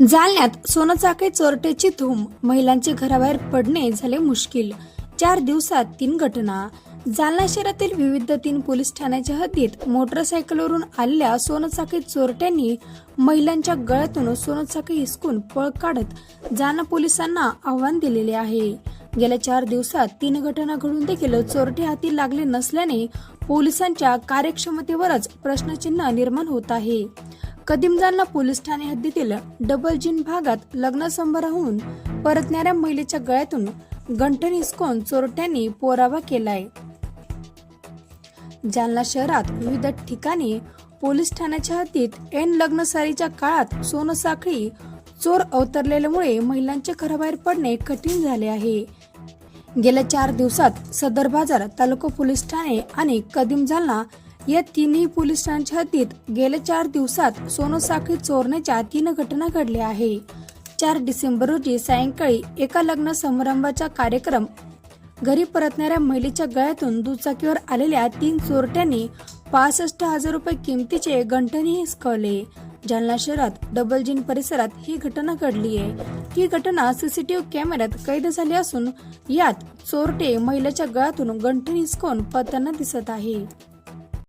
जालन्यात सोनचाके चोरट्याची धूम महिलांचे घराबाहेर पडणे झाले मुश्किल. चार दिवसात तीन घटना. जालना शहरातील विविध तीन पोलीस ठाण्याच्या हद्दीत मोटरसायकलवरून आलेल्या सोनचाके चोरट्यांनी महिलांच्या गळ्यातून सोनचाकी हिसकून पळ काढत जालना पोलिसांना आव्हान दिलेले आहे. गेल्या चार दिवसात तीन घटना घडून देखील चोरटे हाती लागले नसल्याने पोलिसांच्या कार्यक्षमतेवरच प्रश्नचिन्ह निर्माण होत आहे. कदीम पोलीस ठाणे हद्दीतील डबल जिन भागात लग्न समारंभाहून परतणाऱ्या महिलेच्या गळ्यातून गंठण हिसकून चोरट्यांनी पोरावा केलाय. जालना शहरात विविध ठिकाणी पोलीस ठाण्याच्या हद्दीत एन लग्नसारीच्या काळात सोनसाखळी चोर अवतरलेल्यामुळे महिलांचे घराबाहेर पडणे कठीण झाले आहे. गेल्या चार दिवसात सदर बाजार तालुका पोलीस ठाणे आणि कदीम जालना या तिन्ही पोलीस ठाण्याच्या हद्दीत गेल्या चार दिवसात सोनसाखळी चोरण्याच्या तीन घटना घडल्या आहे. चार डिसेंबर रोजी सायंकाळी एका लग्न समारंभाचा कार्यक्रम घरी परतणाऱ्या महिलेच्या गळ्यातून दुचाकीवर आलेल्या तीन चोरट्यांनी पासष्ट हजार रुपये किमतीचे गंठणी हिसकवले. जालना शहरात डबल जिन परिसरात ही घटना घडली आहे. ही घटना सीसीटीव्ही कॅमेऱ्यात कैद झाली असून यात चोरटे महिलेच्या गळ्यातून गंठणी हिसकवून पळताना दिसत आहे.